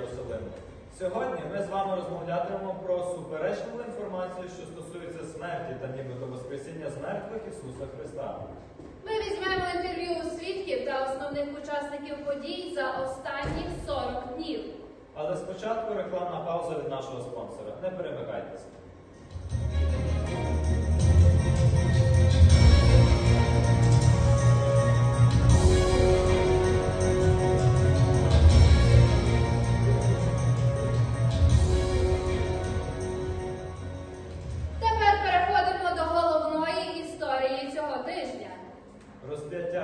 Єрусалиму. Сьогодні ми з вами розмовлятимемо про суперечливу інформацію, що стосується смерті та нібито Воскресіння з мертвих Ісуса Христа. Ми візьмемо інтерв'ю у свідків та основних учасників подій за останні 40 днів. Але спочатку рекламна пауза від нашого спонсора. Не перемикайтеся.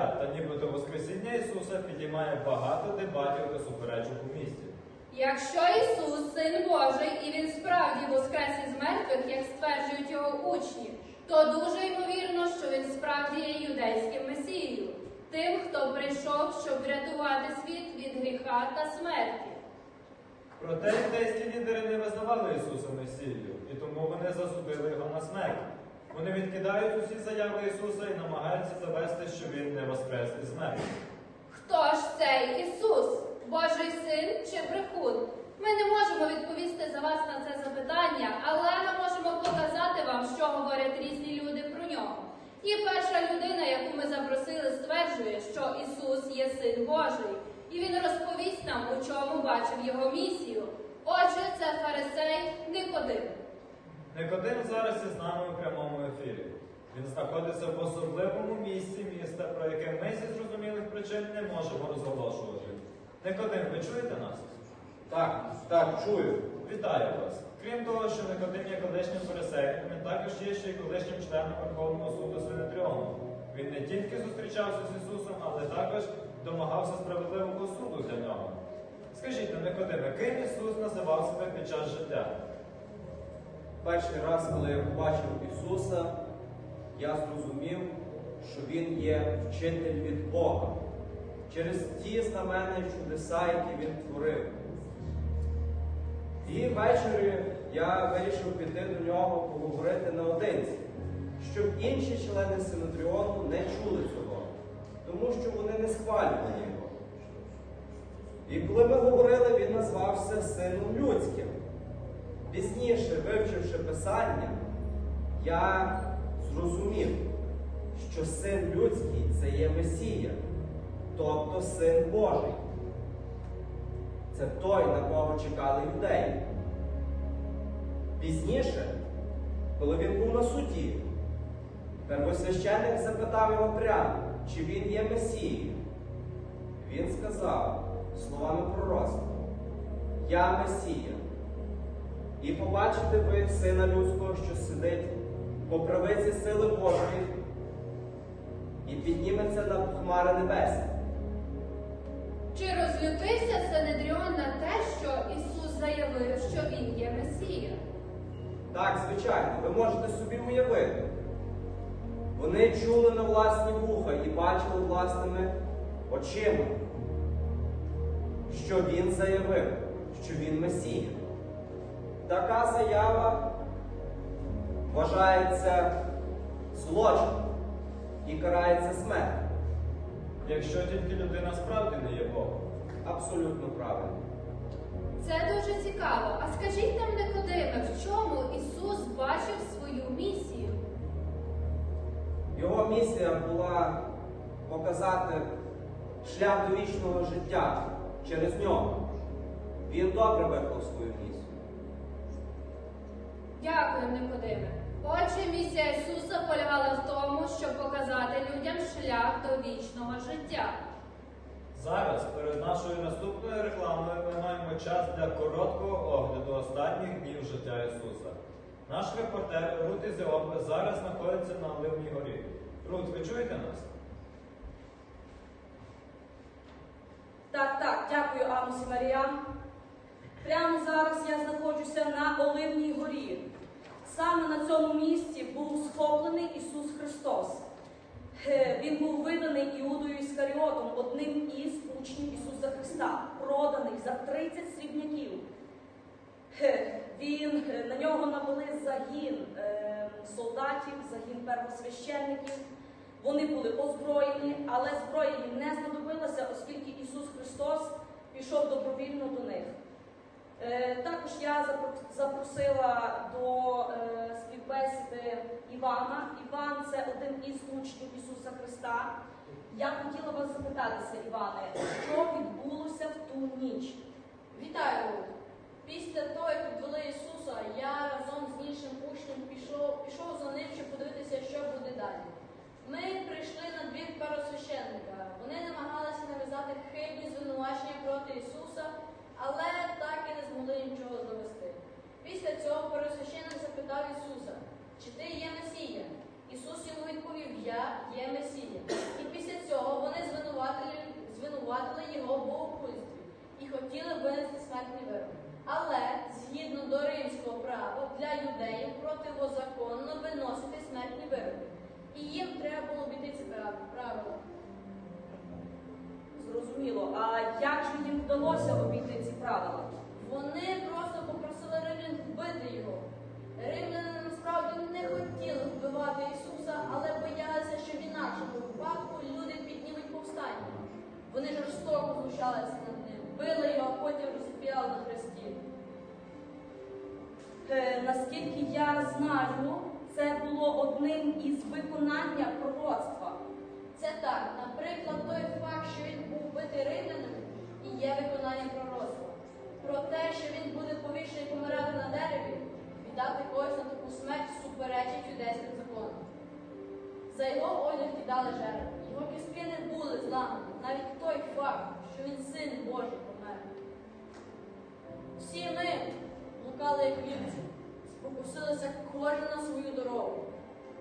Розп'яття та нібито Воскресіння Ісуса підіймає багато дебатів та суперечок у місті. Якщо Ісус син Божий і він справді воскрес із мертвих, як стверджують його учні, то дуже ймовірно, що він справді є юдейським месією, тим, хто прийшов, щоб врятувати світ від гріха та смерті. Проте юдейські лідери не визнавали Ісуса Месією, і тому вони засудили його на смерть. Вони відкидають усі заяви Ісуса і намагаються довести, що Він не воскрес із мертвих. Хто ж цей Ісус? Божий син чи брехун? Ми не можемо відповісти за вас на це запитання, але ми можемо показати вам, що говорять різні люди про нього. І перша людина, яку ми запросили, стверджує, що Ісус є син Божий, і він розповість нам, у чому бачив його місію. Отже, це фарисей Никодим. Никодим зараз із нами у прямому ефірі. Він знаходиться в особливому місці міста, про яке ми зі зрозумілих причин не можемо розголошувати. Никодим, ви чуєте нас? Так, так, чую. Вітаю вас! Крім того, що Никодим є колишнім фарисеєм, він також є ще й колишнім членом Верховного суду Синедріону. Він не тільки зустрічався з Ісусом, але також домагався справедливого суду для нього. Скажіть, Никодиме, ким Ісус називав себе під час життя? Перший раз, коли я побачив Ісуса, я зрозумів, що Він є вчитель від Бога через ті знаменні чудеса, які Він творив. І ввечері я вирішив піти до нього поговорити наодинці, щоб інші члени Синодріону не чули цього, тому що вони не схвалювали його. І коли ми говорили, він назвався Сином Людським. Пізніше, вивчивши Писання, я зрозумів, що син людський це є Месія, тобто син Божий. Це той, на кого чекали юдеї. Пізніше, коли він був на суді, первосвященник запитав його прямо, чи він є Месією. Він сказав словами пророцтва, Я Месія. І побачите ви Сина Людського, що сидить по правиці сили Божої і підніметься на хмари небесні. Чи розлютився Синедріон на те, що Ісус заявив, що Він є Месія? Так, звичайно, ви можете собі уявити. Вони чули на власні вуха і бачили власними очима, що він заявив, що він Месія. Така заява вважається злочином і карається смертю. Якщо тільки людина справді не є Богом. Абсолютно правильно. Це дуже цікаво. А скажіть нам, Никодиме, в чому Ісус бачив свою місію? Його місія була показати шлях до вічного життя через нього. Він добре виконав свою місію. Дякую, Никодиме. Отже, місія Ісуса полягала в тому, щоб показати людям шлях до вічного життя. Зараз, перед нашою наступною рекламою, ми маємо час для короткого огляду останніх днів життя Ісуса. Наш репортер Рут Ізіопа зараз знаходиться на Оливній горі. Рут, ви чуєте нас? Так, так, дякую, Амос і Маріан. Прямо зараз я знаходжуся на Оливній горі. Саме на цьому місці був схоплений Ісус Христос. Е, Він був виданий Іудою Іскаріотом, одним із учнів Ісуса Христа, проданий за 30 срібняків. Е, Він е, на нього навели загін солдатів, загін первосвященників. Вони були озброєні, але зброя їм не знадобилася, оскільки Ісус Христос пішов добровільно до них. Е, Також я запросила до е, співбесіди Івана. Іван це один із учнів Ісуса Христа. Я хотіла вас запитатися, Іване, що відбулося в ту ніч? Вітаю! Після того, як відвели Ісуса, я разом з іншим учнем пішов, пішов за ним, щоб подивитися, що буде далі. Ми прийшли на двір первосвященника. Вони намагалися нав'язати хибні звинувачення проти Ісуса, але так і не змогли нічого довести. Після цього первосвященник запитав Ісуса, чи ти є Месія? Ісус йому відповів, Я є Месія. І після цього вони звинуватили, звинуватили його в богохульстві і хотіли винести смертний вирок. Але згідно до римського права для юдеїв противозаконно виносити смертні вироки. І їм треба було обійти ці прав- правила. Зрозуміло. А як же їм вдалося обійти ці правила? Вони просто попросили римлян вбити його. Римляни що випадку люди піднімуть повстання. Вони жорстоко знущалися над ним, били його, а потім розп'яли на хресті. Е, Наскільки я знаю, це було одним із виконання пророцтва. Це так, наприклад, той факт, що він був вбитий римлянами, і є виконанням пророцтва. Про те, що він буде повішений помирати на дереві, віддати когось на таку смерть суперечить юдейським законам. За його одяг кидали жертви. Його кістки не були зламані. Навіть той факт, що він син Божий помер. Всі ми блукали як вівці, спокусилися кожен на свою дорогу.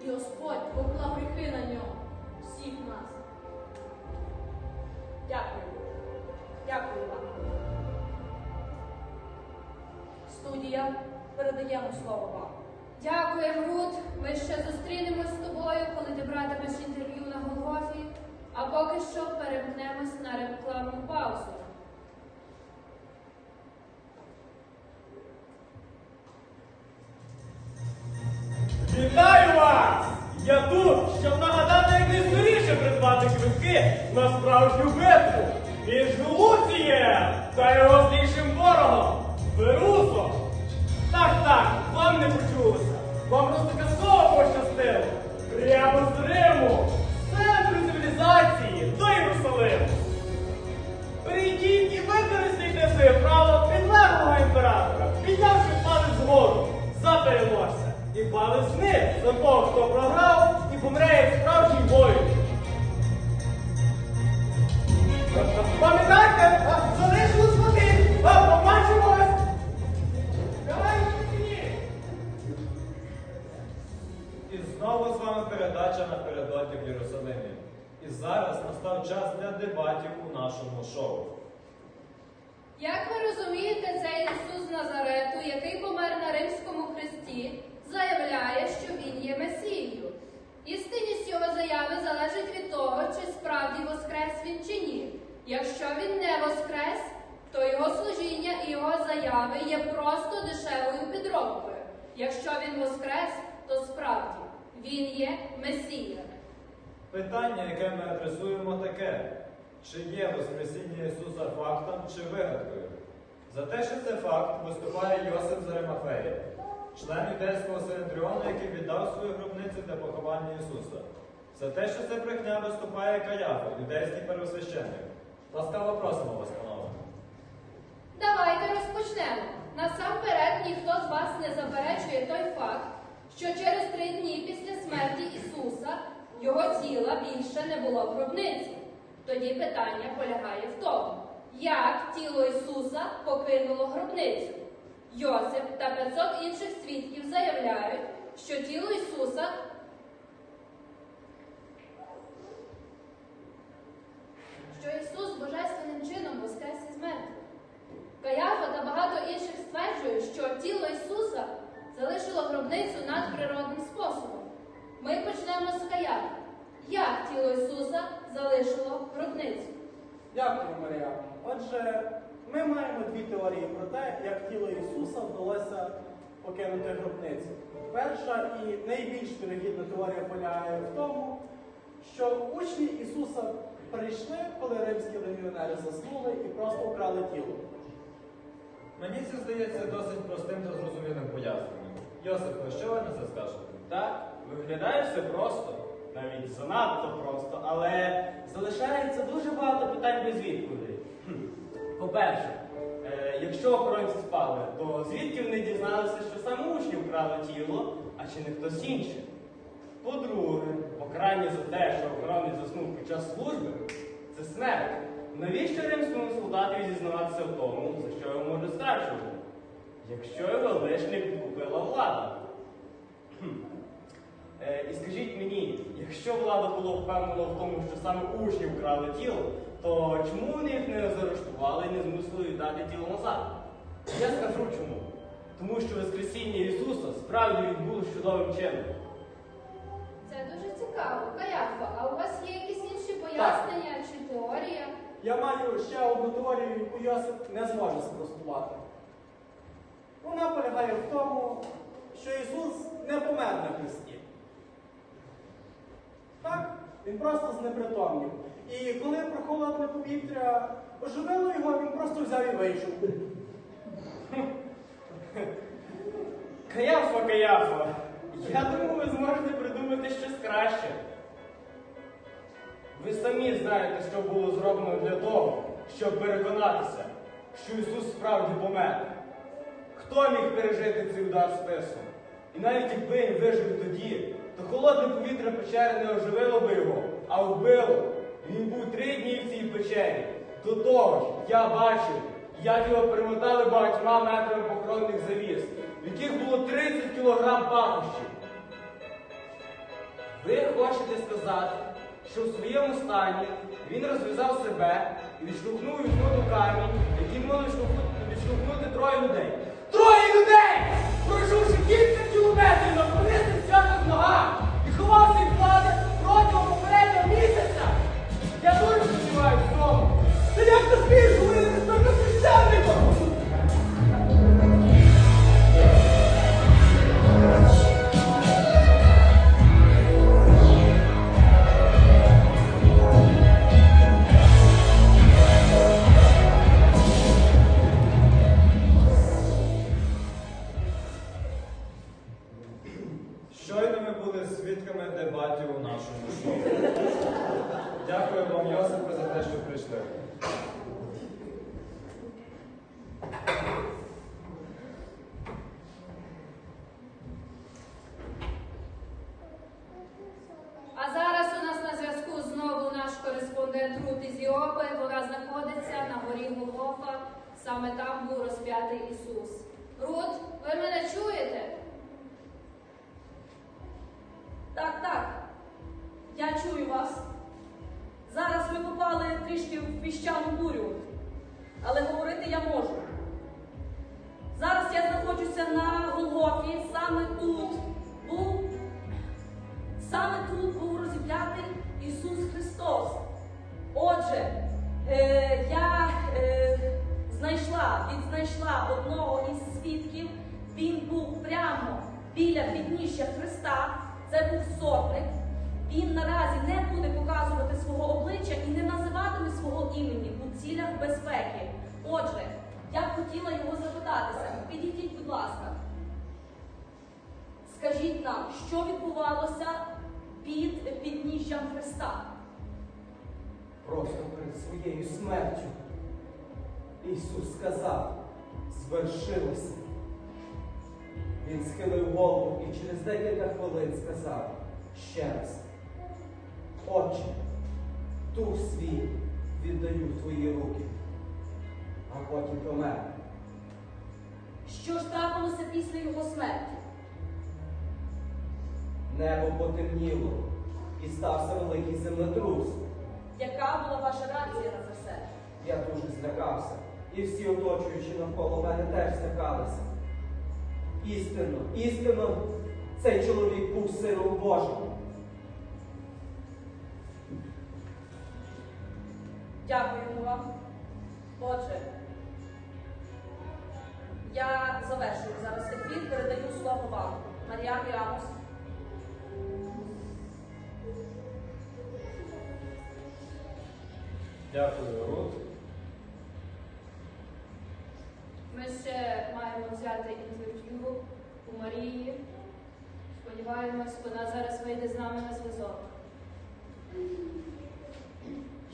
І Господь поклав гріхи на нього, всіх нас. Дякую. Дякую вам. Студія, передаємо слово вам. Дякуємо, Рут. Ми ще зустрінемось з тобою, коли ти братимеш інтерв'ю на Голгофі. А поки що перемкнемось на рекламну паузу. Вітаю вас! Я тут, щоб нагадати, як найскоріше придбати квитки на справжню битву між Луцієм та його злішим ворогом вирусом. Так, так, вам не почулося. Вам просто казково пощастило. Прямо з Риму, Як ви розумієте, цей Ісус Назарету, який помер на римському хресті, заявляє, що Він є Месією. Істинність його заяви залежить від того, чи справді воскрес він чи ні. Якщо він не воскрес, то його служіння і його заяви є просто дешевою підробкою. Якщо він воскрес, то справді він є Месія. Питання, яке ми адресуємо, таке: чи є Воскресіння Ісуса фактом чи вигадкою? За те, що це факт, виступає Йосип з Аримафеї, член юдейського Синедріону, який віддав свою гробницю для поховання Ісуса. За те, що це брехня, виступає Каяфа, юдейський первосвященник. Ласкаво просимо вас, панове. Давайте розпочнемо. Насамперед ніхто з вас не заперечує той факт, що через три дні після смерті Ісуса його тіла більше не було в гробниці. Тоді питання полягає в тому, як тіло Ісуса покинуло гробницю. Йосип та 500 інших свідків заявляють, що тіло Ісуса що Ісус божественним чином воскрес із мертвих. Каяфа та багато інших стверджують, що тіло Ісуса залишило гробницю надприродним способом. Ми почнемо з Каяфи. Як тіло Ісуса залишило гробницю? Дякую, Марія. Отже, ми маємо дві теорії про те, як тіло Ісуса вдалося покинути гробницю. Перша і найбільш вірогідна теорія полягає в тому, що учні Ісуса прийшли, коли римські легіонери заснули і просто вкрали тіло. Мені це здається досить простим та зрозумілим поясненням. Йосипе, що ви на це скажете? Так, виглядає все просто, навіть занадто просто, але залишається дуже багато питань без відповідей. По-перше, е, якщо охоронці спали, то звідки вони дізналися, що саме учні вкрали тіло, а чи не хтось інший? По-друге, покарання за те, що охоронець заснув під час служби, це смерть. Навіщо римському солдатові зізнаватися в тому, за що його можуть страчувати? Якщо його лиш не підкупила влада. І скажіть мені, якщо влада була впевнена в тому, що саме учні вкрали тіло, то чому вони їх не заарештували і не змусили віддати тіло назад? Я скажу чому. Тому що Воскресіння Ісуса справді відбулося чудовим чином. Це дуже цікаво. Каяфа, а у вас є якісь інші пояснення чи теорія? Я маю ще одну теорію, яку Йосип не зможе спростувати. Вона полягає в тому, що Ісус не помер на хресті. Так, він просто знепритомнів. І коли прохолодне повітря оживило його, він просто взяв і вийшов. Каяфа, Каяфа, я думаю, ви зможете придумати щось краще. Ви самі знаєте, що було зроблено для того, щоб переконатися, що Ісус справді помер. Хто міг пережити цей удар спису? І навіть якби він вижив тоді, то холодне повітря печери не оживило би його, а вбило. Він був три дні в цій печері. До того ж, я бачив, як його перемотали багатьма метрами похоронних завіс, в яких було 30 кілограм пахощів. Ви хочете сказати, що в своєму стані він розв'язав себе і відштовхнув від воду камінь, який могли відштовхнути, троє людей. Троє людей! Пройшовши кілька кілометрів на святих ногах і ховався від влади протягом попереднього місяця! Я Йопи. Вона знаходиться на горі Голгофа. Саме там був розп'ятий Ісус. Рут, ви мене чуєте? Так, так. Я чую вас. Зараз ми попали трішки в піщану бурю, але говорити я можу. Зараз я знаходжуся на Голгофі, саме тут був, саме тут був розіп'ятий Ісус Христос. Отже, е, я е, знайшла, відзнайшла одного із свідків. Він був прямо біля підніжжя Христа. Це був сотник. Він наразі не буде показувати свого обличчя і не називатиме свого імені у цілях безпеки. Отже, я б хотіла його запитатися. Підійдіть, будь ласка. Скажіть нам, що відбувалося під підніжжям Христа? Просто перед своєю смертю Ісус сказав, звершилося. Він схилив голову і через декілька хвилин сказав ще раз, Отче, дух свій віддаю в твої руки, а потім помер. Що ж трапилося після його смерті? Небо потемніло і стався великий землетрус. Яка була ваша реакція на це все? Я дуже злякався, і всі оточуючі навколо мене теж злякалися. Істинно, істинно, цей чоловік був сином Божим. Дякуємо вам. Отже, я завершую зараз ефір, передаю слово вам. Маріам Ямус. Дякую, Рут. Ми ще маємо взяти інтерв'ю у Марії. Сподіваємось, вона зараз вийде з нами на зв'язок.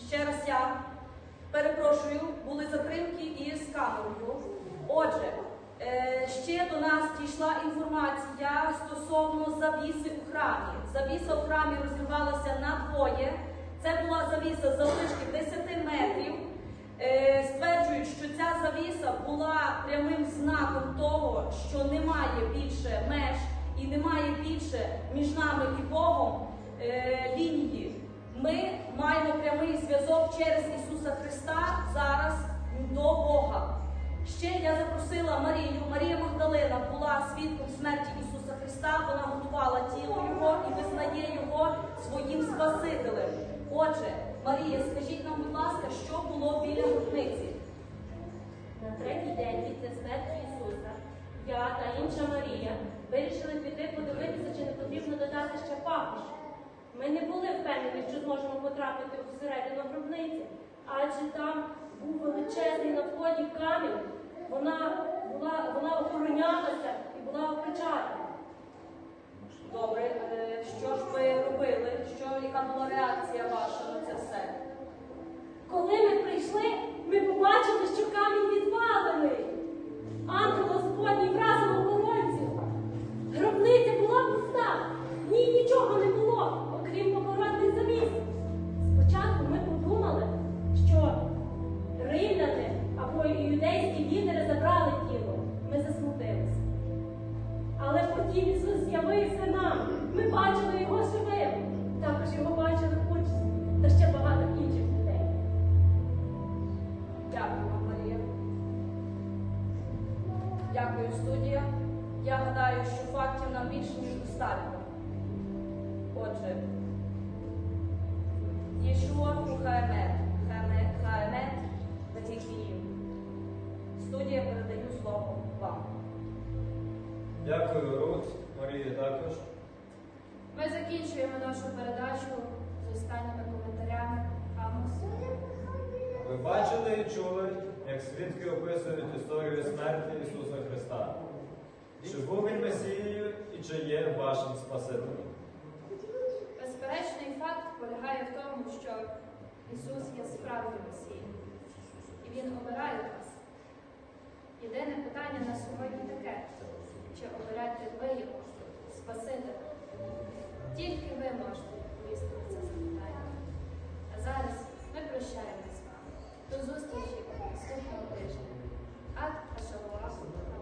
Ще раз я перепрошую, були затримки із камерою. Отже, е, ще до нас дійшла інформація стосовно завіси у храмі. Завіса у храмі розірвалася на двоє. Це була завіса залишки 10 метрів. Е, Стверджують, що ця завіса була прямим знаком того, що немає більше меж і немає більше між нами і Богом е, лінії. Ми маємо прямий зв'язок через Ісуса Христа зараз до Бога. Ще я запросила Марію. Марія Магдалина була свідком смерті Ісуса Христа. Вона готувала тіло Його і визнає Його. Отже, Марія, скажіть нам, будь ласка, що було біля гробниці? На третій день після смерті Ісуса я та інша Марія вирішили піти подивитися, чи не потрібно додати ще пахощ. Ми не були впевнені, що зможемо потрапити всередину гробниці, адже там був величезний на вході камінь. Вона була, вона охоронялася і була опечатана. Добре, е, що ж ви робили? Що, яка була реакція ваша на це все? Коли ми прийшли, Я гадаю, що фактів нам більше, ніж достатньо. Отже, Єшуа Хаймет, Хаймет, Хаймет, Батьків. Студія передаю слово вам. Дякую, Рут. Марії також. Ми закінчуємо нашу передачу з останніми коментарями. Амос. Ви бачили і чули, як свідки описують історію смерті Ісуса Христа. Чи був він Месією і чи є вашим Спасителем? Безперечний факт полягає в тому, що Ісус є справді Месією, і Він обирає вас. Єдине питання на сьогодні таке, чи обираєте ви його, Спасителя? Тільки ви можете відповісти на це запитання. А зараз ми прощаємося з вами. До зустрічі наступного тижня. Ад, Ашалова.